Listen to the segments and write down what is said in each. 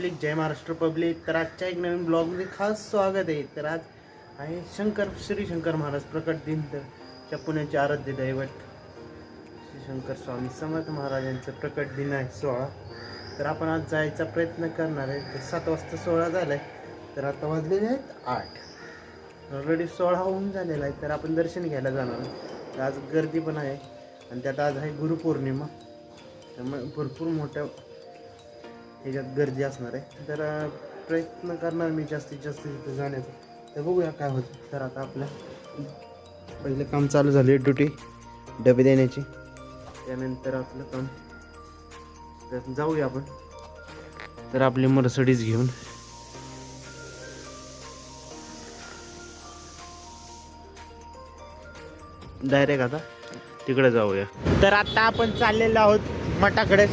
Public जय Maharashtra public. तर आजच्या एक नवीन ब्लॉगमध्ये खास स्वागत आहे. तर आज आहे शंकर श्री शंकर महाराज प्रकट दिन. तर च्या पुण्याचे आराध्य दैवत श्री शंकर स्वामी समर्थ महाराजांचं प्रकट दिन आहे सोळा तर आपण आज जायचा प्रयत्न करणार आहे. तर सात वाजता सोळा झाला आहे तर आता वाजलेले आहेत आठ. ऑलरेडी सोळा होऊन झालेला आहे. तर आपण दर्शन घ्यायला जाणार आहे. तर आज गर्दी पण आहे. आणि त्यात आज आहे गुरुपौर्णिमा. त्यामुळे भरपूर मोठ्या ह्याच्यात गर्दी असणार आहे. तर प्रयत्न करणार मी जास्तीत जास्त तिथं जाण्याचा. तर बघूया काय होतं. तर आता आपलं पहिलं काम चालू झाले ड्युटी डबे देण्याची. त्यानंतर आपलं काम. तर जाऊया आपण. तर आपली मर्सडीज घेऊन. डायरेक्ट आता तिकडे जाऊया. तर आता आपण चाललेलो आहोत मठाकडेच.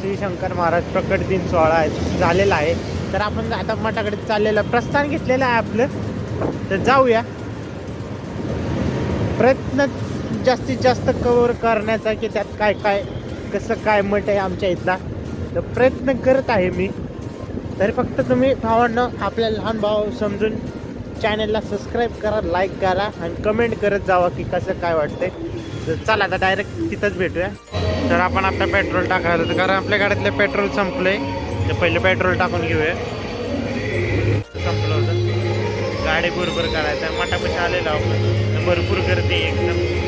श्री शंकर महाराज प्रकट दिन सोहळा झालेला आहे. तर आपण आता मठाकडे चाललेलं प्रस्थान घेतलेलं आहे आपलं. तर जाऊया. प्रयत्न जास्तीत जास्त कवर करण्याचा की त्यात काय काय कसं काय मठ आहे आमच्या इथला. तर प्रयत्न करत आहे मी. तरी फक्त तुम्ही भावांना आपल्या लहान भाव समजून चॅनलला सबस्क्राईब करा लाईक करा आणि कमेंट करत जावा की कसं काय वाटतंय. तर चला आता डायरेक्ट तिथंच भेटूया. तर आपण आपलं पेट्रोल टाकायला होतं कारण आपल्या गाडीतलं पेट्रोल संपलंय. तर पहिलं पेट्रोल टाकून घेऊया. संपलं होतं. गाडी बरोबर करायचं मठापाशी आलेलो आपण. तर भरपूर गर्दी आहे एकदम.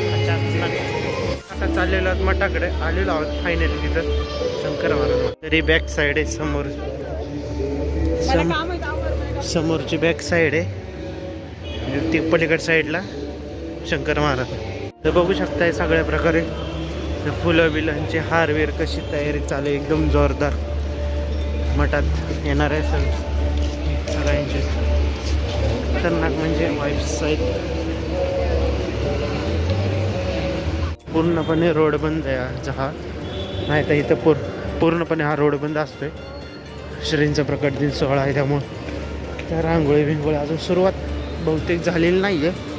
आता चाललेलो आहोत मठाकडे. आलेलो आहोत फायनली तिथं. शंकर महाराज तरी बॅक साईड आहे समोर. सम- समोरची बॅक साईड आहे. ती पलीकड साईडला शंकर महाराज तर बघू शकताय सगळ्या प्रकारे. तर फुलं बिलांची हारवेर कशी तयारी चालू आहे? एकदम जोरदार. मठात येणार आहे सर सगळ्यांचे. खतरनाक म्हणजे वाईफसाईट पूर्णपणे रोड बंद आहे हा. नाही तर इथं पूर पूर्णपणे हा रोड बंद असतोय. श्रींचा प्रकट दिन सोहळा आहे त्यामुळं. त्या रांगोळी बिंगोळी अजून सुरुवात बहुतेक झालेली नाही आहे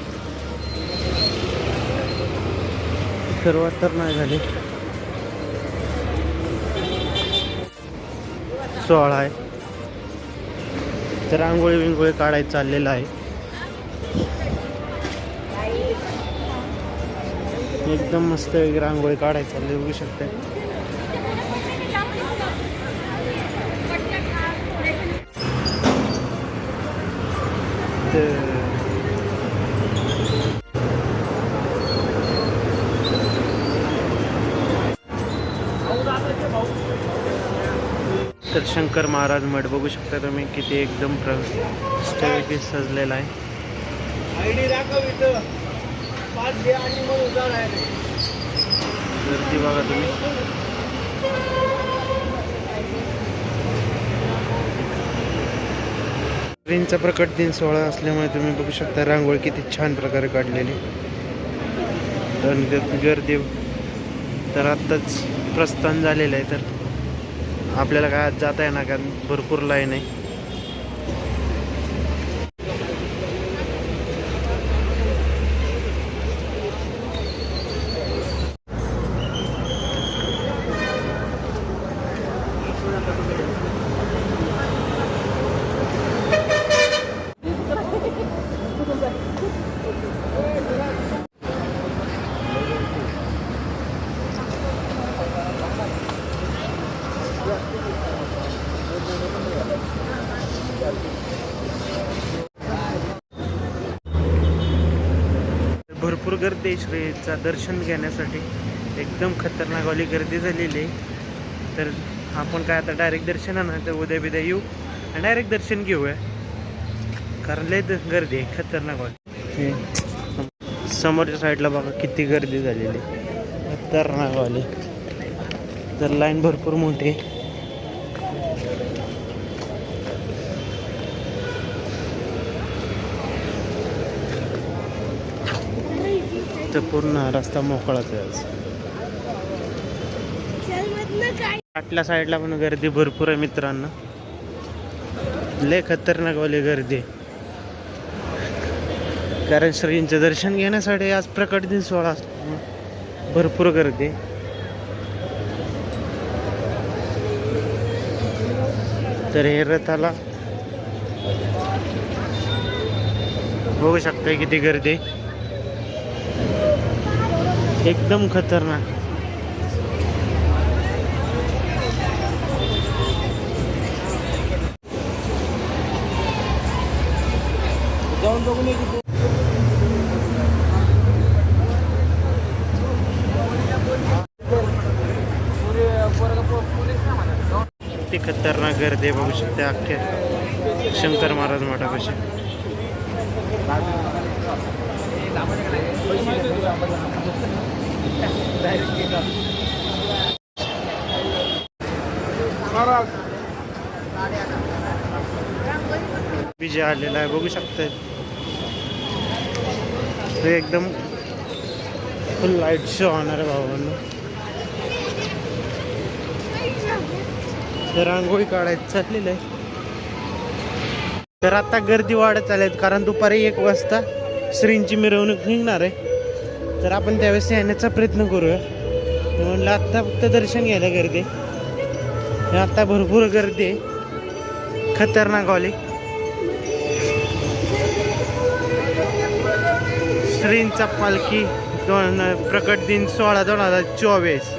सुरुवात तर नाही झाली. सोहळा आहे. तर रांगोळी विंगोळी काढायचं चाललेलं आहे. एकदम मस्त वेगळी रांगोळी काढायचं चालली बघू शकते तर तर शंकर महाराज मठ बघू शकता तुम्ही किती एकदम प्र मस्तपैकी सजलेला आहे. गर्दी बघा तुम्ही. श्रींचा प्रकट दिन सोहळा असल्यामुळे तुम्ही बघू शकता रांगोळी किती छान प्रकारे काढलेली. त्यात गर्दी तर आत्ताच प्रस्थान झालेलं आहे तर आपल्याला काय आज जाता येणार कारण भरपूर लाईन आहे. भरपूर गर्दी आहे दर्शन घेण्यासाठी. एकदम खतरनाकवाली गर्दी झालेली आहे. तर आपण काय आता डायरेक्ट दर्शनानं तर उद्या बिद्या येऊ आणि डायरेक्ट दर्शन घेऊया. कारण लय द- गर्दी आहे खतरनाकवाली समोरच्या साईडला बघा किती गर्दी झालेली आहे. खतरनाकवाली तर लाईन भरपूर मोठी आहे. तर पूर्ण रस्ता मोकळाच आहे आज. आटल्या साईडला पण गर्दी भरपूर आहे मित्रांनो. लय खतरनाक वाली गर्दी. कारण श्रींचं दर्शन घेण्यासाठी आज प्रकट दिन सोहळा असतो. भरपूर गर्दी. तर हे रथाला बघू शकता किती गर्दी. एकदम खतरनाक. जाऊन किती खतरनाक गर्दी आहे बघू शकते अख्ख्या शंकर महाराज मठापाशी. विजय आलेला आहे बघू शकताय. ते एकदम फुल लाइट शो होणार आहे भावांना. तर रांगोळी काढायचं चाललेलं आहे. तर आता गर्दी वाढत चालेल कारण दुपारी एक वाजता श्रींची मिरवणूक निघणार आहे. तर आपण त्यावेळेस येण्याचा प्रयत्न करूया. तर म्हणलं आत्ता फक्त दर्शन घ्यायला गर्दी आहे. आणि आता भरपूर गर्दी आहे. खतरनाक वाली श्रींचा पालखी दोन प्रकट दिन सोळा दोन हजार चोवीस.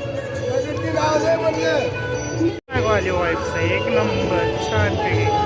आहे एक नंबर छान पैकी.